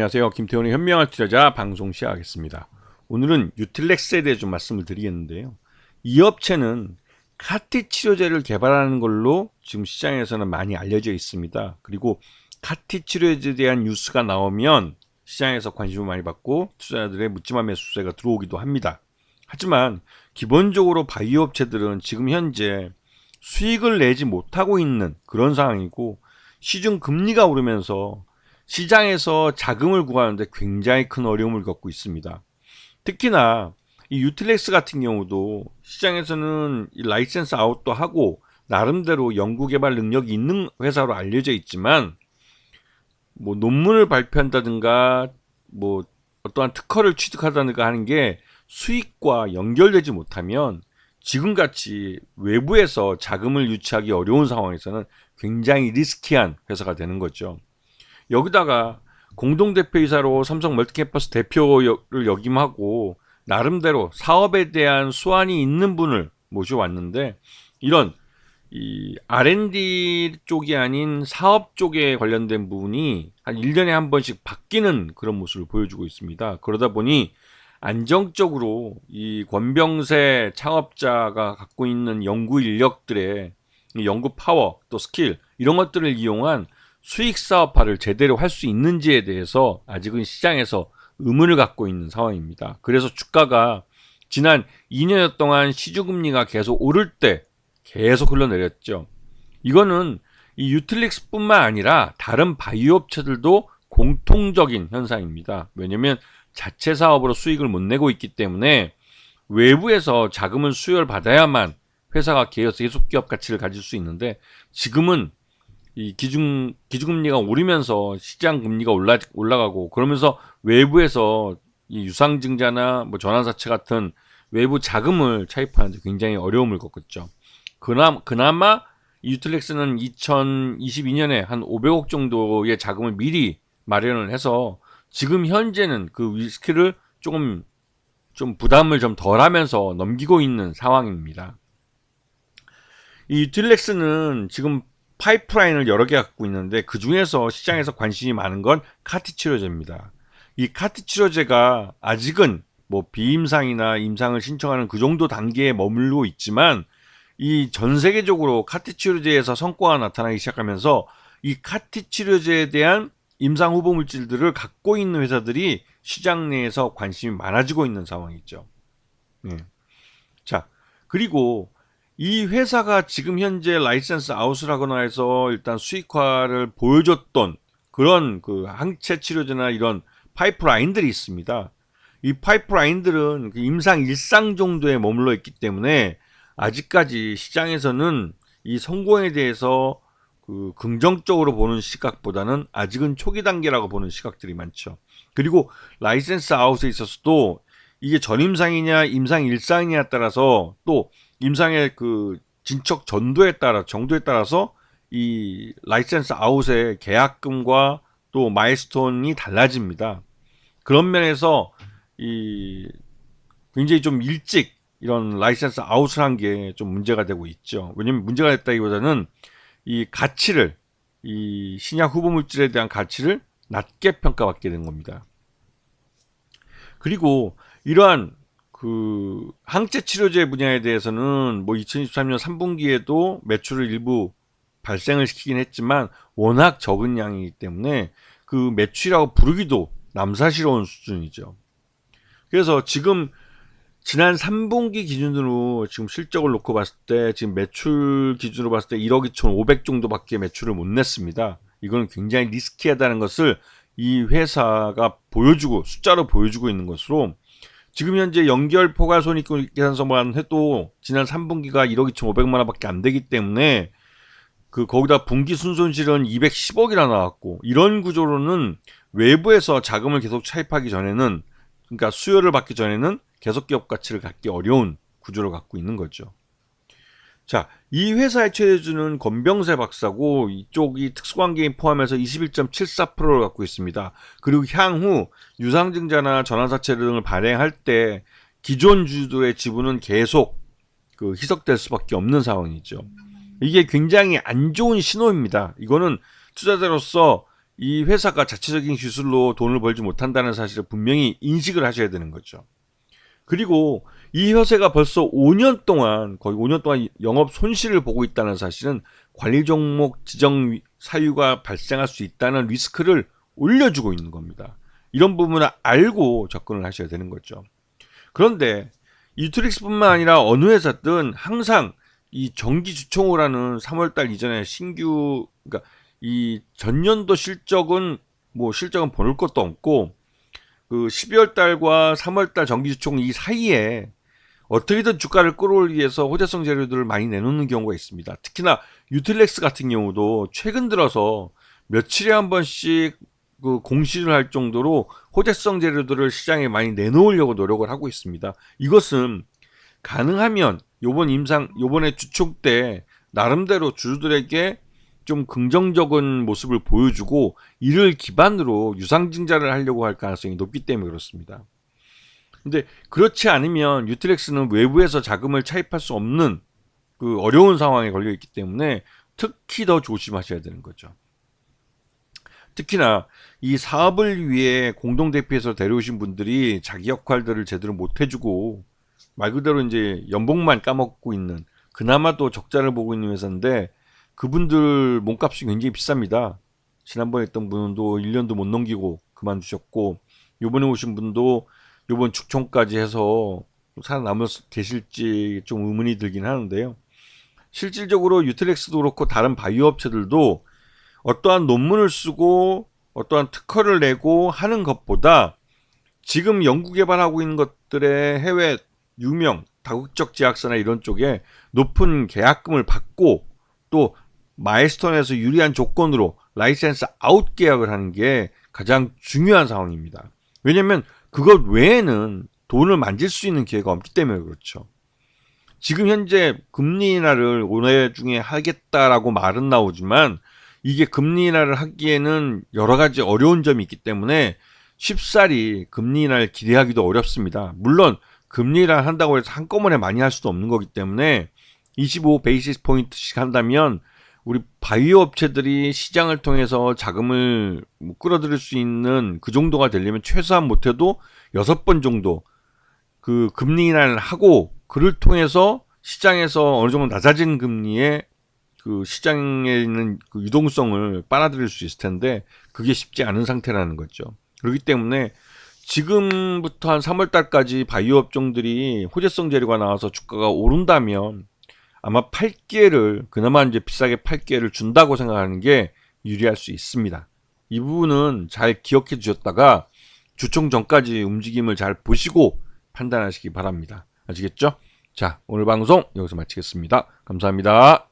안녕하세요. 김태훈의 현명한 투자자 방송 시작하겠습니다. 오늘은 유틸렉스에 대해 좀 말씀을 드리겠는데요. 이 업체는 카티 치료제를 개발하는 걸로 지금 시장에서는 많이 알려져 있습니다. 그리고 카티 치료제에 대한 뉴스가 나오면 시장에서 관심을 많이 받고 투자자들의 묻지마 매수세가 들어오기도 합니다. 하지만 기본적으로 바이오 업체들은 지금 현재 수익을 내지 못하고 있는 그런 상황이고 시중 금리가 오르면서 시장에서 자금을 구하는데 굉장히 큰 어려움을 겪고 있습니다. 특히나 이 유틸렉스 같은 경우도 시장에서는 이 라이센스 아웃도 하고 나름대로 연구개발 능력이 있는 회사로 알려져 있지만 뭐 논문을 발표한다든가 뭐 어떠한 특허를 취득하다든가 하는 게 수익과 연결되지 못하면 지금같이 외부에서 자금을 유치하기 어려운 상황에서는 굉장히 리스키한 회사가 되는 거죠. 여기다가 공동대표이사로 삼성 멀티캠퍼스 대표를 역임하고 나름대로 사업에 대한 수완이 있는 분을 모셔왔는데 이런 이 R&D 쪽이 아닌 사업 쪽에 관련된 부분이 한 1년에 한 번씩 바뀌는 그런 모습을 보여주고 있습니다. 그러다 보니 안정적으로 이 권병세 창업자가 갖고 있는 연구 인력들의 연구 파워 또 스킬 이런 것들을 이용한 수익 사업화를 제대로 할 수 있는지에 대해서 아직은 시장에서 의문을 갖고 있는 상황입니다. 그래서 주가가 지난 2년 동안 시중금리가 계속 오를 때 계속 흘러내렸죠. 이거는 이 유틸릭스뿐만 아니라 다른 바이오 업체들도 공통적인 현상입니다. 왜냐하면 자체 사업으로 수익을 못 내고 있기 때문에 외부에서 자금을 수혈 받아야만 회사가 계속 기업 가치를 가질 수 있는데 지금은 이 기준 기준금리가 오르면서 시장 금리가 올라 올라가고 그러면서 외부에서 이 유상증자나 뭐 전환사채 같은 외부 자금을 차입하는데 굉장히 어려움을 겪었죠. 그나마 그나마 유틸렉스는 2022년에 한 500억 정도의 자금을 미리 마련을 해서 지금 현재는 그 위스키를 조금 좀 부담을 좀 덜하면서 넘기고 있는 상황입니다. 이 유틸렉스는 지금 파이프라인을 여러 개 갖고 있는데 그 중에서 시장에서 관심이 많은 건 카티 치료제입니다. 이 카티 치료제가 아직은 뭐 비임상이나 임상을 신청하는 그 정도 단계에 머물고 있지만 이 전 세계적으로 카티 치료제에서 성과가 나타나기 시작하면서 이 카티 치료제에 대한 임상 후보 물질들을 갖고 있는 회사들이 시장 내에서 관심이 많아지고 있는 상황이죠. 네. 자, 그리고 이 회사가 지금 현재 라이센스 아웃을 하거나 해서 일단 수익화를 보여줬던 그런 그 항체 치료제나 이런 파이프라인들이 있습니다. 이 파이프라인들은 그 임상 일상 정도에 머물러 있기 때문에 아직까지 시장에서는 이 성공에 대해서 그 긍정적으로 보는 시각보다는 아직은 초기 단계라고 보는 시각들이 많죠. 그리고 라이센스 아웃에 있어서도 이게 전임상이냐 임상 일상이냐에 따라서 또 임상의 그 진척 전도에 따라 정도에 따라서 이 라이센스 아웃의 계약금과 또 마일스톤이 달라집니다. 그런 면에서 이 굉장히 좀 일찍 이런 라이센스 아웃을 한 게 좀 문제가 되고 있죠. 왜냐면 문제가 됐다기보다는 이 가치를 이 신약 후보 물질에 대한 가치를 낮게 평가받게 된 겁니다. 그리고 이러한 그 항체 치료제 분야에 대해서는 뭐 2023년 3분기에도 매출을 일부 발생을 시키긴 했지만 워낙 적은 양이기 때문에 그 매출이라고 부르기도 남사스러운 수준이죠. 그래서 지금 지난 3분기 기준으로 지금 실적을 놓고 봤을 때 지금 매출 기준으로 봤을 때 1억 2천5백 정도밖에 매출을 못 냈습니다. 이거는 굉장히 리스키하다는 것을 이 회사가 보여주고 숫자로 보여주고 있는 것으로 지금 현재 연결 포괄 손익 계산서만 해도 지난 3분기가 1억 2천5백만 원밖에 안 되기 때문에 그 거기다 분기 순손실은 210억이나 나왔고 이런 구조로는 외부에서 자금을 계속 차입하기 전에는 그러니까 수요를 받기 전에는 계속 기업 가치를 갖기 어려운 구조를 갖고 있는 거죠. 자, 이 회사의 최대주는 건병세 박사고 이쪽이 특수관계인 포함해서 21.74%를 갖고 있습니다. 그리고 향후 유상증자나 전환사채 등을 발행할 때 기존 주주들의 지분은 계속 그 희석될 수밖에 없는 상황이죠. 이게 굉장히 안 좋은 신호입니다. 이거는 투자자로서 이 회사가 자체적인 기술로 돈을 벌지 못한다는 사실을 분명히 인식을 하셔야 되는 거죠. 그리고 이 회사가 벌써 5년 동안 거의 5년 동안 영업 손실을 보고 있다는 사실은 관리 종목 지정 위- 사유가 발생할 수 있다는 리스크를 올려주고 있는 겁니다. 이런 부분을 알고 접근을 하셔야 되는 거죠. 그런데 유트릭스뿐만 아니라 어느 회사든 항상 이 정기 주총호라는 3월달 이전에 신규 그러니까 이 전년도 실적은 뭐 실적은 보낼 것도 없고 그 12월 달과 3월 달 정기 주총 이 사이에 어떻게든 주가를 끌어올리기 위해서 호재성 재료들을 많이 내놓는 경우가 있습니다. 특히나 유틸렉스 같은 경우도 최근 들어서 며칠에 한 번씩 그 공시를 할 정도로 호재성 재료들을 시장에 많이 내놓으려고 노력을 하고 있습니다. 이것은 가능하면 요번 임상 요번에 주총 때 나름대로 주주들에게 좀 긍정적인 모습을 보여주고 이를 기반으로 유상증자를 하려고 할 가능성이 높기 때문에 그렇습니다. 근데 그렇지 않으면 유틸렉스는 외부에서 자금을 차입할 수 없는 그 어려운 상황에 걸려 있기 때문에 특히 더 조심하셔야 되는 거죠. 특히나 이 사업을 위해 공동 대표에서 데려오신 분들이 자기 역할들을 제대로 못 해주고 말 그대로 이제 연봉만 까먹고 있는 그나마도 적자를 보고 있는 회사인데 그분들 몸값이 굉장히 비쌉니다. 지난번에 했던 분도 1년도 못 넘기고 그만두셨고 요번에 오신 분도 요번 축총까지 해서 살아남을 수 계실지 좀 의문이 들긴 하는데요. 실질적으로 유틸렉스도 그렇고 다른 바이오 업체들도 어떠한 논문을 쓰고 어떠한 특허를 내고 하는 것보다 지금 연구 개발하고 있는 것들의 해외 유명 다국적 제약사나 이런 쪽에 높은 계약금을 받고 또 마일스톤에서 유리한 조건으로 라이센스 아웃 계약을 하는 게 가장 중요한 상황입니다. 왜냐하면 그것 외에는 돈을 만질 수 있는 기회가 없기 때문에 그렇죠. 지금 현재 금리 인하를 올해 중에 하겠다라고 말은 나오지만 이게 금리 인하를 하기에는 여러 가지 어려운 점이 있기 때문에 쉽사리 금리 인하를 기대하기도 어렵습니다. 물론 금리 인하를 한다고 해서 한꺼번에 많이 할 수도 없는 거기 때문에 25 베이시스 포인트씩 한다면 우리 바이오 업체들이 시장을 통해서 자금을 뭐 끌어들일 수 있는 그 정도가 되려면 최소한 못해도 여섯 번 정도 그 금리 인하를 하고 그를 통해서 시장에서 어느 정도 낮아진 금리에 그 시장에 있는 그 유동성을 빨아들일 수 있을 텐데 그게 쉽지 않은 상태라는 거죠. 그렇기 때문에 지금부터 한 3월 달까지 바이오 업종들이 호재성 재료가 나와서 주가가 오른다면 아마 8개를 그나마 이제 비싸게 8개를 준다고 생각하는 게 유리할 수 있습니다. 이 부분은 잘 기억해 주셨다가 주총 전까지 움직임을 잘 보시고 판단하시기 바랍니다. 아시겠죠? 자, 오늘 방송 여기서 마치겠습니다. 감사합니다.